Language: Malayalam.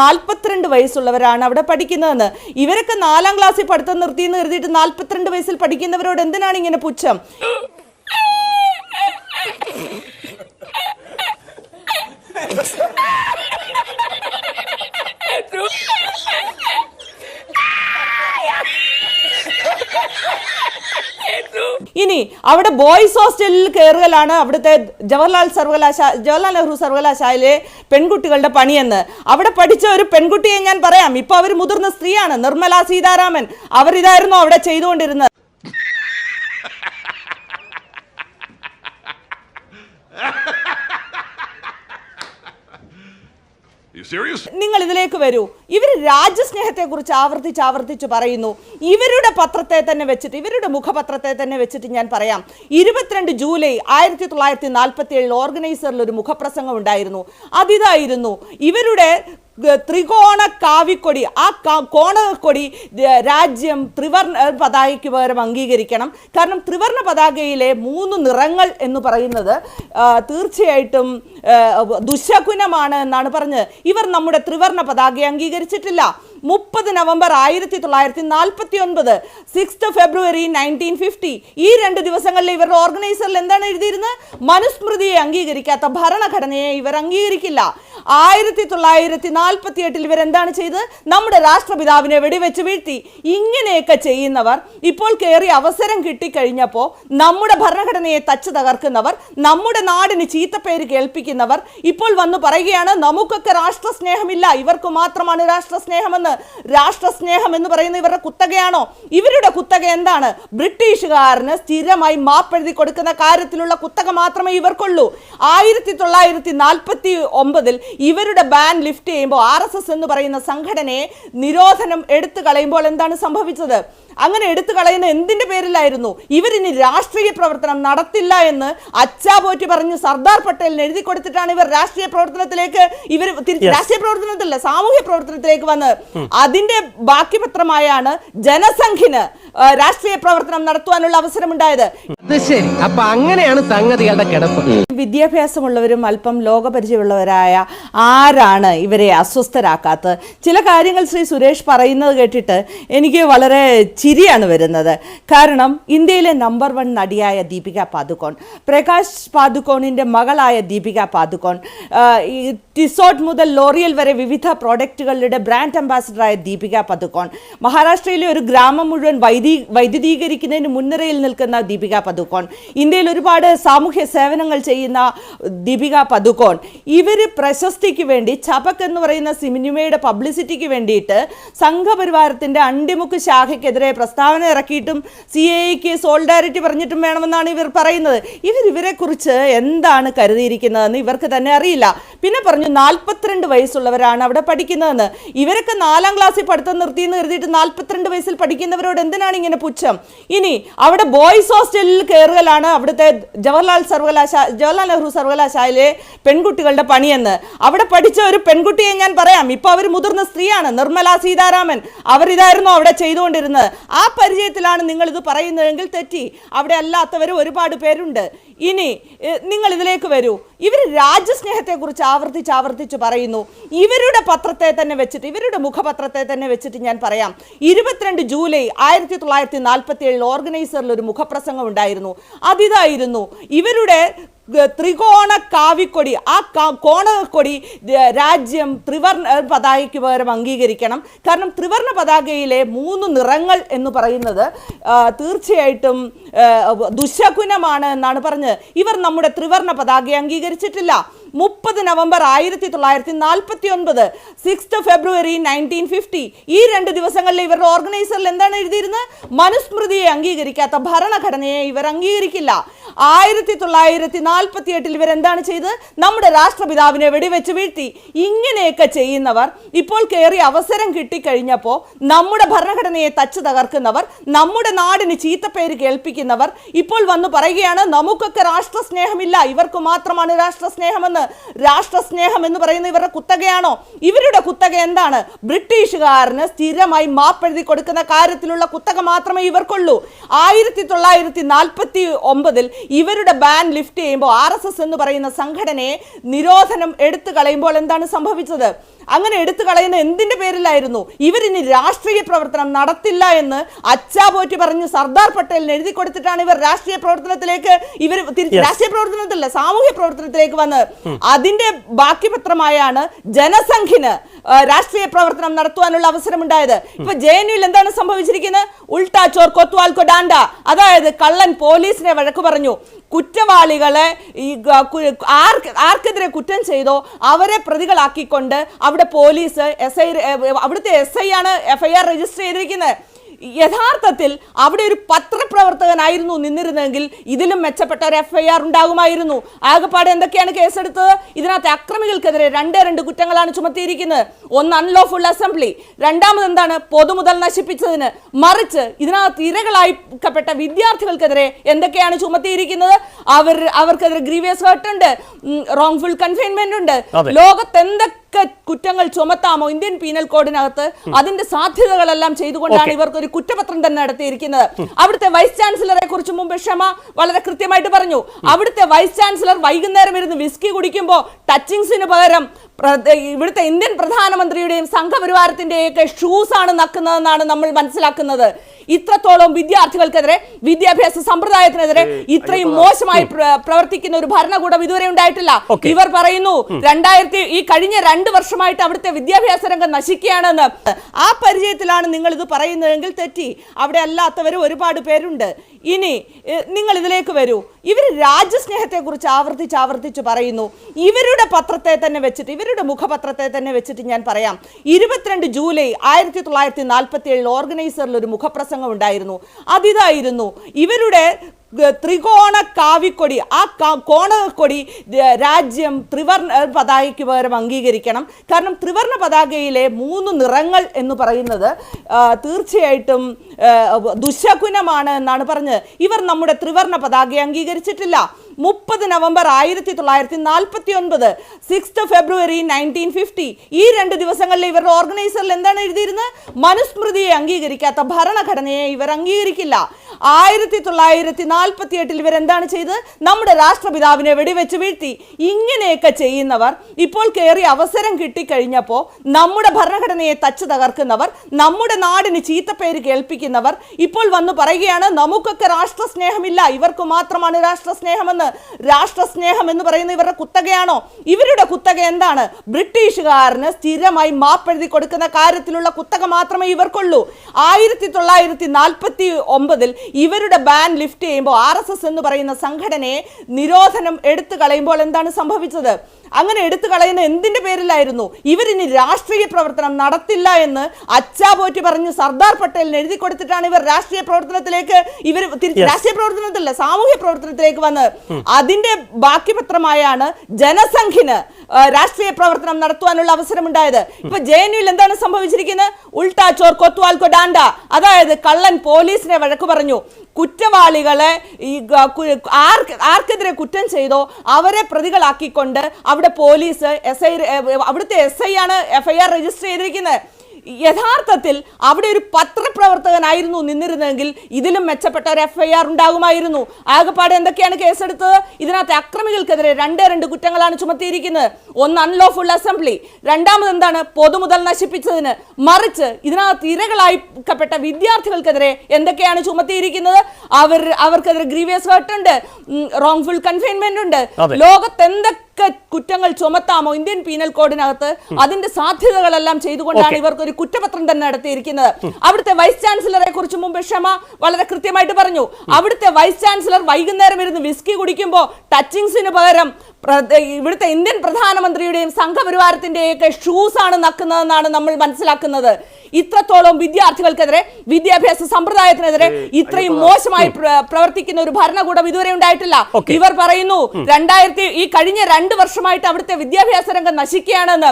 നാൽപ്പത്തിരണ്ട് വയസ്സുള്ളവരാണ് അവിടെ പഠിക്കുന്നതെന്ന്. ഇവരൊക്കെ നാലാം ക്ലാസ്സിൽ പഠിത്തം നിർത്തിയെന്ന് കരുതിയിട്ട് നാൽപ്പത്തിരണ്ട് വയസ്സിൽ പഠിക്കുന്നവരോട് എന്തിനാണ് ഇങ്ങനെ പുച്ഛം? ഇനി അവിടെ ബോയ്സ് ഹോസ്റ്റലിൽ കയറുകയാണ് അവിടുത്തെ ജവഹർലാൽ സർവകലാശാല ജവഹർലാൽ നെഹ്റു സർവകലാശാലയിലെ പെൺകുട്ടികളുടെ പണിയെന്ന്. അവിടെ പഠിച്ച ഒരു പെൺകുട്ടിയെ ഞാൻ പറയാം. ഇപ്പൊ അവർ മുതിർന്ന സ്ത്രീയാണ്. നിർമ്മല സീതാരാമൻ. അവരിതായിരുന്നു അവിടെ ചെയ്തുകൊണ്ടിരുന്നത്. നിങ്ങൾ ഇതിലേക്ക് വരൂ. ഇവർ രാജ്യസ്നേഹത്തെ കുറിച്ച് ആവർത്തിച്ച് ആവർത്തിച്ച് പറയുന്നു. ഇവരുടെ പത്രത്തെ തന്നെ വെച്ചിട്ട് ഇവരുടെ മുഖപത്രത്തെ തന്നെ വെച്ചിട്ട് ഞാൻ പറയാം. ഇരുപത്തിരണ്ട് ജൂലൈ ആയിരത്തി തൊള്ളായിരത്തി നാൽപ്പത്തി ഏഴിൽ ഓർഗനൈസറിൽ ഒരു മുഖപ്രസംഗം ഉണ്ടായിരുന്നു. അതിതായിരുന്നു ഇവരുടെ ത്രികോണ കാവിക്കൊടി ആ കോണ കോണക്കൊടി രാജ്യം ത്രിവർണ പതാകയ്ക്ക് പകരം അംഗീകരിക്കണം. കാരണം ത്രിവർണ പതാകയിലെ മൂന്ന് നിറങ്ങൾ എന്ന് പറയുന്നത് തീർച്ചയായിട്ടും ദുശകുനമാണ് എന്നാണ് പറഞ്ഞത് ഇവർ നമ്മുടെ ത്രിവർണ പതാക അംഗീകരിച്ചിട്ടില്ല. മുപ്പത് നവംബർ ആയിരത്തി തൊള്ളായിരത്തി നാൽപ്പത്തി ഒൻപത് സിക്സ്ത് ഫെബ്രുവരി നയന്റീൻ ഫിഫ്റ്റി ഈ രണ്ട് ദിവസങ്ങളിൽ ഇവരുടെ ഓർഗനൈസറിൽ എന്താണ് എഴുതിയിരുന്നത്? മനുസ്മൃതിയെ അംഗീകരിക്കാത്ത ഭരണഘടനയെ ഇവർ അംഗീകരിക്കില്ല. ആയിരത്തി തൊള്ളായിരത്തി നാൽപ്പത്തി എട്ടിൽ ഇവർ എന്താണ് ചെയ്തത്? നമ്മുടെ രാഷ്ട്രപിതാവിനെ വെടിവെച്ച് വീഴ്ത്തി. ഇങ്ങനെയൊക്കെ ചെയ്യുന്നവർ ഇപ്പോൾ കയറി അവസരം കിട്ടിക്കഴിഞ്ഞപ്പോൾ നമ്മുടെ ഭരണഘടനയെ തച്ചു തകർക്കുന്നവർ നമ്മുടെ നാടിന് ചീത്തപ്പേര് കേൾപ്പിക്കുന്നവർ ഇപ്പോൾ വന്ന് പറയുകയാണ് നമുക്കൊക്കെ രാഷ്ട്രസ്നേഹമില്ല. ഇവർക്ക് മാത്രമാണ് രാഷ്ട്രസ്നേഹമെന്ന്. രാഷ്ട്രസ്നേഹം എന്ന് പറയുന്ന ഇവരുടെ കുത്തകയാണോ? ഇവരുടെ കുത്തക എന്താണ്? ബ്രിട്ടീഷുകാരന് സ്ഥിരമായി മാപ്പെഴുതി കൊടുക്കുന്ന കാര്യത്തിലുള്ള കുത്തക മാത്രമേ ഇവർക്കുള്ളൂ. ആയിരത്തി തൊള്ളായിരത്തി നാൽപ്പത്തി ഒമ്പതിൽ ഇവരുടെ ബാൻ ലിഫ്റ്റ് ചെയ്യുമ്പോൾ ആർ എന്ന് പറയുന്ന സംഘടനയെ നിരോധനം എടുത്തു കളയുമ്പോൾ എന്താണ് സംഭവിച്ചത്? അങ്ങനെ എടുത്തു കളയുന്ന എന്തിന്റെ പേരിലായിരുന്നു? ഇവരിനി രാഷ്ട്രീയ പ്രവർത്തനം നടത്തില്ല എന്ന് അച്ചാപോറ്റി പറഞ്ഞ് സർദാർ പട്ടേലിന് എഴുതി കൊടുത്തിട്ടാണ് ഇവർ രാഷ്ട്രീയ പ്രവർത്തനത്തിലേക്ക് ഇവർ തിരിച്ചു രാഷ്ട്രീയ പ്രവർത്തനത്തിലല്ല സാമൂഹ്യ പ്രവർത്തനത്തിലേക്ക് വന്ന്. അതിന്റെ ബാക്കി പത്രമായാണ് ജനസംഖ്യന് രാഷ്ട്രീയ പ്രവർത്തനം നടത്തുവാനുള്ള അവസരമുണ്ടായത്. ശരി. അപ്പൊ അങ്ങനെയാണ് സംഗതികളുടെ കിടപ്പ്. വിദ്യാഭ്യാസമുള്ളവരും അല്പം ലോകപരിചയമുള്ളവരായ ആരാണ് ഇവരെ അസ്വസ്ഥരാക്കാത്തത്? ചില കാര്യങ്ങൾ ശ്രീ സുരേഷ് പറയുന്നത് കേട്ടിട്ട് എനിക്ക് വളരെ ചിരിയാണ് വരുന്നത്. കാരണം ഇന്ത്യയിലെ നമ്പർ വൺ നടിയായ ദീപിക പാദുക്കോൺ പ്രകാശ് പാദുക്കോണിന്റെ മകളായ ദീപിക പാദുക്കോൺ ടിസോട്ട് മുതൽ ലോറിയൽ വരെ വിവിധ പ്രോഡക്റ്റുകളുടെ ബ്രാൻഡ് അംബാസിഡറായ ദീപിക പദുക്കോൺ മഹാരാഷ്ട്രയിലെ ഒരു ഗ്രാമം മുഴുവൻ വൈദ്യു വൈദ്യുതീകരിക്കുന്നതിന് മുൻനിരയിൽ നിൽക്കുന്ന ദീപിക പദുക്കോൺ ഇന്ത്യയിൽ ഒരുപാട് സാമൂഹ്യ സേവനങ്ങൾ ചെയ്യുന്ന ദീപിക പദുക്കോൺ ഇവർ പ്രശസ്തിക്ക് വേണ്ടി ചപക് എന്ന് പറയുന്ന സിനിമയുടെ പബ്ലിസിറ്റിക്ക് വേണ്ടിയിട്ട് സംഘപരിവാരത്തിന്റെ അണ്ടിമുക്ക് ശാഖയ്ക്കെതിരെ പ്രസ്താവന ഇറക്കിയിട്ടും സി എക്ക് സോൾഡാരിറ്റി പറഞ്ഞിട്ടും വേണമെന്നാണ് ഇവർ പറയുന്നത്. ഇവർ ഇവരെക്കുറിച്ച് എന്താണ് കരുതിയിരിക്കുന്നതെന്ന് ഇവർക്ക് തന്നെ അറിയില്ല. പിന്നെ പറഞ്ഞു നാൽപ്പത്തിരണ്ട് വയസ്സുള്ളവരാണ് അവിടെ പഠിക്കുന്നതെന്ന്. ഇവരൊക്കെ നാലാം ക്ലാസ്സിൽ പഠിത്തം നിർത്തിയെന്ന് കരുതിയിട്ട് നാൽപ്പത്തിരണ്ട് വയസ്സിൽ പഠിക്കുന്നവരോട് എന്തിനാണ് ഇങ്ങനെ പുച്ഛം? ഇനി അവിടെ ബോയ്സ് ഹോസ്റ്റലിൽ കയറുകയാണ് അവിടുത്തെ ജവഹർലാൽ സർവകലാശാല ജവഹർലാൽ നെഹ്റു സർവകലാശാലയിലെ പെൺകുട്ടികളുടെ പണിയെന്ന്. അവിടെ പഠിച്ച ഒരു പെൺകുട്ടിയെ ഞാൻ പറയാം. ഇപ്പൊ അവർ മുതിർന്ന സ്ത്രീയാണ്. നിർമ്മല സീതാരാമൻ. അവരിതായിരുന്നു അവിടെ ചെയ്തുകൊണ്ടിരുന്നത്. ആ പരിചയത്തിലാണ് നിങ്ങൾ ഇത് പറയുന്നതെങ്കിൽ തെറ്റി. അവിടെ അല്ലാത്തവർ ഒരുപാട് പേരുണ്ട്. ഇനി നിങ്ങൾ ഇതിലേക്ക് വരൂ. ഇവർ രാജ്യസ്നേഹത്തെക്കുറിച്ച് ആവർത്തിച്ച് ആവർത്തിച്ച് പറയുന്നു. ഇവരുടെ പത്രത്തെ തന്നെ വെച്ചിട്ട് ഇവരുടെ മുഖപത്രത്തെ തന്നെ വെച്ചിട്ട് ഞാൻ പറയാം. ഇരുപത്തിരണ്ട് ജൂലൈ ആയിരത്തി തൊള്ളായിരത്തി നാൽപ്പത്തി ഏഴിൽ ഓർഗനൈസറിൽ ഒരു മുഖപ്രസംഗം ഉണ്ടായിരുന്നു. അതിതായിരുന്നു ഇവരുടെ ത്രികോണ കാവിക്കൊടി ആ കോണക്കൊടി രാജ്യം ത്രിവർണ പതാകയ്ക്ക് പകരം അംഗീകരിക്കണം. കാരണം ത്രിവർണ പതാകയിലെ മൂന്ന് നിറങ്ങൾ എന്ന് പറയുന്നത് തീർച്ചയായിട്ടും ദുശകുനമാണ് എന്നാണ് പറഞ്ഞത് ഇവർ നമ്മുടെ ത്രിവർണ പതാകയെ അംഗീകരിച്ചിട്ടില്ല. മുപ്പത് നവംബർ ആയിരത്തി തൊള്ളായിരത്തി നാൽപ്പത്തി ഒൻപത് സിക്സ് ഫെബ്രുവരി നയന്റീൻ ഫിഫ്റ്റി ഈ രണ്ട് ദിവസങ്ങളിൽ ഇവരുടെ ഓർഗനൈസറിൽ എന്താണ് എഴുതിയിരുന്നത്? മനുസ്മൃതിയെ അംഗീകരിക്കാത്ത ഭരണഘടനയെ ഇവർ അംഗീകരിക്കില്ല. ആയിരത്തി തൊള്ളായിരത്തി നാൽപ്പത്തി എട്ടിൽ ഇവർ എന്താണ് ചെയ്തത്? നമ്മുടെ രാഷ്ട്രപിതാവിനെ വെടിവെച്ച് വീഴ്ത്തി. ഇങ്ങനെയൊക്കെ ചെയ്യുന്നവർ ഇപ്പോൾ കയറി അവസരം കിട്ടിക്കഴിഞ്ഞപ്പോൾ നമ്മുടെ ഭരണഘടനയെ തച്ചു തകർക്കുന്നവർ നമ്മുടെ നാടിന് ചീത്തപ്പേര് കേൾപ്പിക്കുന്നവർ ഇപ്പോൾ വന്ന് പറയുകയാണ് നമുക്കൊക്കെ രാഷ്ട്രസ്നേഹമില്ല. ഇവർക്ക് മാത്രമാണ് രാഷ്ട്രസ്നേഹമെന്ന്. രാഷ്ട്രസ്നേഹം എന്ന് പറയുന്ന ഇവരുടെ കുത്തകയാണോ? ഇവരുടെ കുത്തക എന്താണ്? ബ്രിട്ടീഷുകാരന് സ്ഥിരമായി മാപ്പെഴുതി കൊടുക്കുന്ന കാര്യത്തിലുള്ള കുത്തക മാത്രമേ ഇവർക്കുള്ളൂ. ആയിരത്തി തൊള്ളായിരത്തി നാൽപ്പത്തി ഒമ്പതിൽ ഇവരുടെ ബാൻ ലിഫ്റ്റ് ചെയ്യുമ്പോൾ ആർ എന്ന് പറയുന്ന സംഘടനയെ നിരോധനം എടുത്തു കളയുമ്പോൾ എന്താണ് സംഭവിച്ചത്? അങ്ങനെ എടുത്തു കളയുന്ന എന്തിന്റെ പേരിലായിരുന്നു? ഇവരിനി രാഷ്ട്രീയ പ്രവർത്തനം നടത്തില്ല എന്ന് അച്ചാപോറ്റി പറഞ്ഞ് സർദാർ പട്ടേലിന് എഴുതി കൊടുത്തിട്ടാണ് ഇവർ രാഷ്ട്രീയ പ്രവർത്തനത്തിലേക്ക് ഇവർ തിരിച്ച് രാഷ്ട്രീയ പ്രവർത്തനത്തിലല്ല സാമൂഹ്യ പ്രവർത്തനത്തിലേക്ക് വന്ന്. അതിന്റെ ബാക്കി പത്രമായാണ് ജനസംഖ്യന് രാഷ്ട്രീയ പ്രവർത്തനം നടത്തുവാനുള്ള അവസരം ഉണ്ടായത് ഇപ്പൊ ജെ എൻ യുയിൽ എന്താണ് സംഭവിച്ചിരിക്കുന്നത്? ഉൾട്ടാ ചോർ കൊത്തുവാൽക്കോ ഡാണ്ട അതായത് കള്ളൻ പോലീസിനെ വഴക്ക് പറഞ്ഞു. കുറ്റവാളികളെ ഈ ആർക്ക് ആർക്കെതിരെ കുറ്റം ചെയ്തോ അവരെ പ്രതികളാക്കിക്കൊണ്ട് അവിടെ പോലീസ് എസ് ഐ അവിടുത്തെ എസ് ഐ ആണ് എഫ്ഐആർ രജിസ്റ്റർ ചെയ്തിരിക്കുന്നത്. യഥാർത്ഥത്തിൽ അവിടെ ഒരു പത്രപ്രവർത്തകനായിരുന്നു നിന്നിരുന്നെങ്കിൽ ഇതിലും മെച്ചപ്പെട്ട ഒരു എഫ്ഐആർ ഉണ്ടാകുമായിരുന്നു. ആകെപ്പാടെ എന്തൊക്കെയാണ് കേസെടുത്തത്? ഇതിനകത്ത് അക്രമികൾക്കെതിരെ രണ്ടേ രണ്ട് കുറ്റങ്ങളാണ് ചുമത്തിയിരിക്കുന്നത്. ഒന്ന് അൺലോഫുൾ അസംബ്ലി രണ്ടാമത് എന്താണ് പൊതുമുതൽ നശിപ്പിച്ചതിന്. മറിച്ച് ഇതിനകത്ത് ഇരകളായിക്കപ്പെട്ട വിദ്യാർത്ഥികൾക്കെതിരെ എന്തൊക്കെയാണ് ചുമത്തിയിരിക്കുന്നത്? അവർ അവർക്കെതിരെ ഗ്രീവിയസ് ഹേർട്ട് ഉണ്ട്. റോങ്ഫുൾ കൺഫൈൻമെന്റ് ഉണ്ട്. ലോകത്തെന്തൊക്കെ ലോകത്ത് എന്തൊക്കെ കുറ്റങ്ങൾ ചുമത്താമോ? ഇന്ത്യൻ പീനൽ കോഡിനകത്ത് അതിന്റെ സാധ്യതകളെല്ലാം ചെയ്തുകൊണ്ടാണ്. ഇവർക്ക് ഒരു കുറ്റപത്രം തന്നെ നടത്തിയിരിക്കുന്നത്. അവിടുത്തെ വൈസ് ചാൻസലറെ കുറിച്ച് മുമ്പ് ക്ഷമ വളരെ കൃത്യമായിട്ട് പറഞ്ഞു. അവിടുത്തെ വൈസ് ചാൻസലർ വൈകുന്നേരം ഇരുന്ന് വിസ്കി കുടിക്കുമ്പോൾ ടച്ചിങ്സിന് പകരം ഇവിടുത്തെ ഇന്ത്യൻ പ്രധാനമന്ത്രിയുടെയും സംഘപരിവാരത്തിന്റെയൊക്കെ ഷൂസ് ആണ് നക്കുന്നതെന്നാണ് നമ്മൾ മനസ്സിലാക്കുന്നത്. ഇത്രത്തോളം വിദ്യാർത്ഥികൾക്കെതിരെ വിദ്യാഭ്യാസ സമ്പ്രദായത്തിനെതിരെ ഇത്രയും മോശമായി പ്രവർത്തിക്കുന്ന ഒരു ഭരണകൂടം ഇതുവരെ ഉണ്ടായിട്ടില്ല. ഇവർ പറയുന്നു രണ്ടായിരത്തി ഈ കഴിഞ്ഞ രണ്ട് വർഷമായിട്ട് അവിടുത്തെ വിദ്യാഭ്യാസ രംഗം നശിക്കുകയാണെന്ന്. ആ പരിചയത്തിലാണ് നിങ്ങൾ ഇത് പറയുന്നതെങ്കിൽ തെറ്റി. അവിടെ അല്ലാത്തവരും ഒരുപാട് പേരുണ്ട്. ഇനി നിങ്ങൾ ഇതിലേക്ക് വരൂ. ഇവർ രാജ്യസ്നേഹത്തെ കുറിച്ച് ആവർത്തിച്ച് ആവർത്തിച്ച് പറയുന്നു. ഇവരുടെ പത്രത്തെ തന്നെ വെച്ചിട്ട് ഇവരുടെ മുഖപത്രത്തെ തന്നെ വെച്ചിട്ട് ഞാൻ പറയാം. ഇരുപത്തിരണ്ട് ജൂലൈ ആയിരത്തി തൊള്ളായിരത്തി നാൽപ്പത്തി ഏഴിൽ ഓർഗനൈസറിൽ ഒരു മുഖപ്രസംഗം ഉണ്ടായിരുന്നു അതിതായിരുന്നു. ഇവരുടെ ത്രികോണ കാവിക്കൊടി ആ കോണക്കൊടി രാജ്യം ത്രിവർണ പതാകയ്ക്ക് പകരം അംഗീകരിക്കണം. കാരണം ത്രിവർണ പതാകയിലെ മൂന്ന് നിറങ്ങൾ എന്ന് പറയുന്നത് തീർച്ചയായിട്ടും ദുശകുനമാണ് എന്നാണ് പറഞ്ഞത്. ഇവർ നമ്മുടെ ത്രിവർണ പതാകയെ അംഗീകരിച്ചിട്ടില്ല. മുപ്പത് നവംബർ ആയിരത്തി തൊള്ളായിരത്തി നാൽപ്പത്തി ഒൻപത് സിക്സ്ത് ഫെബ്രുവരി നയന്റീൻ ഫിഫ്റ്റി. ഈ രണ്ട് ദിവസങ്ങളിൽ ഇവരുടെ ഓർഗനൈസറിൽ എന്താണ് എഴുതിയിരുന്നത്? മനുസ്മൃതിയെ അംഗീകരിക്കാത്ത ഭരണഘടനയെ ഇവർ അംഗീകരിക്കില്ല. ആയിരത്തി തൊള്ളായിരത്തി നാൽപ്പത്തി ഇവരെന്താണ് ചെയ്തത് നമ്മുടെ രാഷ്ട്രപിതാവിനെ വെടിവെച്ച് വീഴ്ത്തി. ഇങ്ങനെയൊക്കെ ചെയ്യുന്നവർ ഇപ്പോൾ കയറി അവസരം കിട്ടിക്കഴിഞ്ഞപ്പോൾ നമ്മുടെ ഭരണഘടനയെ തച്ചു തകർക്കുന്നവർ നമ്മുടെ നാടിന് ചീത്തപ്പേര് കേൾപ്പിക്കുന്നവർ ഇപ്പോൾ വന്ന് പറയുകയാണ് നമുക്കൊക്കെ രാഷ്ട്രസ്നേഹമില്ല. ഇവർക്ക് മാത്രമാണ് രാഷ്ട്രസ്നേഹമെന്ന്. രാഷ്ട്രസ്നേഹം എന്ന് പറയുന്ന ഇവരുടെ കുത്തകയാണോ? ഇവരുടെ കുത്തക എന്താണ്? ബ്രിട്ടീഷുകാരന് സ്ഥിരമായി മാപ്പെഴുതി കൊടുക്കുന്ന കാര്യത്തിലുള്ള കുത്തക മാത്രമേ ഇവർക്കുള്ളൂ. ആയിരത്തി തൊള്ളായിരത്തി നാൽപ്പത്തി ഒമ്പതിൽ ഇവരുടെ ബാൻ ലിഫ്റ്റ് ചെയ്യുമ്പോൾ ആർ എസ് എസ് എന്ന് പറയുന്ന സംഘടനയെ നിരോധനം എടുത്തു കളയുമ്പോൾ എന്താണ് സംഭവിച്ചത്? അങ്ങനെ എടുത്തു കളയുന്ന എന്തിന്റെ പേരിലായിരുന്നു? ഇവരിനി രാഷ്ട്രീയ പ്രവർത്തനം നടത്തില്ല എന്ന് അച്ചാപോറ്റി പറഞ്ഞ് സർദാർ പട്ടേലിന് എഴുതി കൊടുത്തിട്ടാണ് ഇവർ രാഷ്ട്രീയ പ്രവർത്തനത്തിലേക്ക് ഇവർ തിരിച്ചു രാഷ്ട്രീയ പ്രവർത്തനത്തിലല്ല സാമൂഹ്യ പ്രവർത്തനത്തിലേക്ക് വന്ന്. അതിന്റെ ബാക്കിപത്രമായാണ് പത്രമായാണ് ജനസംഘിന് രാഷ്ട്രീയ പ്രവർത്തനം നടത്തുവാനുള്ള അവസരം ഉണ്ടായത് ഇപ്പൊ ജെ എൻ യുയിൽ എന്താണ് സംഭവിച്ചിരിക്കുന്നത്? ഉൾട്ടാ ചോർ കൊത്തുവാൽക്കോ ഡാണ്ട അതായത് കള്ളൻ പോലീസിനെ വഴക്ക് പറഞ്ഞു. കുറ്റവാളികളെ ഈ ആർക്കെതിരെ കുറ്റം ചെയ്തോ അവരെ പ്രതികളാക്കിക്കൊണ്ട് അവിടെ പോലീസ് എസ് ഐ അവിടുത്തെ എസ് ഐ ആണ് എഫ്ഐആർ രജിസ്റ്റർ ചെയ്തിരിക്കുന്നത്. യഥാർത്ഥത്തിൽ അവിടെ ഒരു പത്രപ്രവർത്തകനായിരുന്നു നിന്നിരുന്നെങ്കിൽ ഇതിലും മെച്ചപ്പെട്ട ഒരു എഫ് ഐ ആർ ഉണ്ടാകുമായിരുന്നു. ആകെപ്പാടെ എന്തൊക്കെയാണ് കേസെടുത്തത്? ഇതിനകത്ത് അക്രമികൾക്കെതിരെ രണ്ട് രണ്ട് കുറ്റങ്ങളാണ് ചുമത്തിയിരിക്കുന്നത്. ഒന്ന് അൺലോഫുൾ അസംബ്ലി രണ്ടാമത് എന്താണ് പൊതുമുതൽ നശിപ്പിച്ചതിന്. മറിച്ച് ഇതിനകത്ത് ഇരകളായിക്കപ്പെട്ട വിദ്യാർത്ഥികൾക്കെതിരെ എന്തൊക്കെയാണ് ചുമത്തിയിരിക്കുന്നത്? അവർ അവർക്കെതിരെ ഗ്രീവിയസ് ഹേർട്ട് ഉണ്ട് റോങ്ഫുൾ കൺഫൈൻമെന്റ് ഉണ്ട്. ലോകത്ത് എന്തൊക്കെ കുറ്റങ്ങൾ ചുമത്താമോ? ഇന്ത്യൻ പീനൽ കോഡിനകത്ത് അതിന്റെ സാധ്യതകളെല്ലാം ചെയ്തുകൊണ്ടാണ്. ഇവർക്ക് ഒരു കുറ്റപത്രം തന്നെ നടത്തിയിരിക്കുന്നത്. അവിടുത്തെ വൈസ് ചാൻസലറെ കുറിച്ച് മുമ്പ് ക്ഷമ വളരെ കൃത്യമായിട്ട് പറഞ്ഞു. അവിടുത്തെ വൈസ് ചാൻസലർ വൈകുന്നേരം ഇരുന്ന് വിസ്കി കുടിക്കുമ്പോൾ ടച്ചിങ്സിന് പകരം ഇവിടുത്തെ ഇന്ത്യൻ പ്രധാനമന്ത്രിയുടെയും സംഘപരിവാരത്തിന്റെയൊക്കെ ഷൂസ് ആണ് നക്കുന്നതെന്നാണ് നമ്മൾ മനസ്സിലാക്കുന്നത്. ഇത്രത്തോളം വിദ്യാർത്ഥികൾക്കെതിരെ വിദ്യാഭ്യാസ സമ്പ്രദായത്തിനെതിരെ ഇത്രയും മോശമായി പ്രവർത്തിക്കുന്ന ഒരു ഭരണകൂടം ഇതുവരെ ഉണ്ടായിട്ടില്ല. ഇവർ പറയുന്നു രണ്ടായിരത്തി ഈ കഴിഞ്ഞ രണ്ട് വർഷമായിട്ട് അവിടുത്തെ വിദ്യാഭ്യാസ രംഗം നശിക്കുകയാണെന്ന്.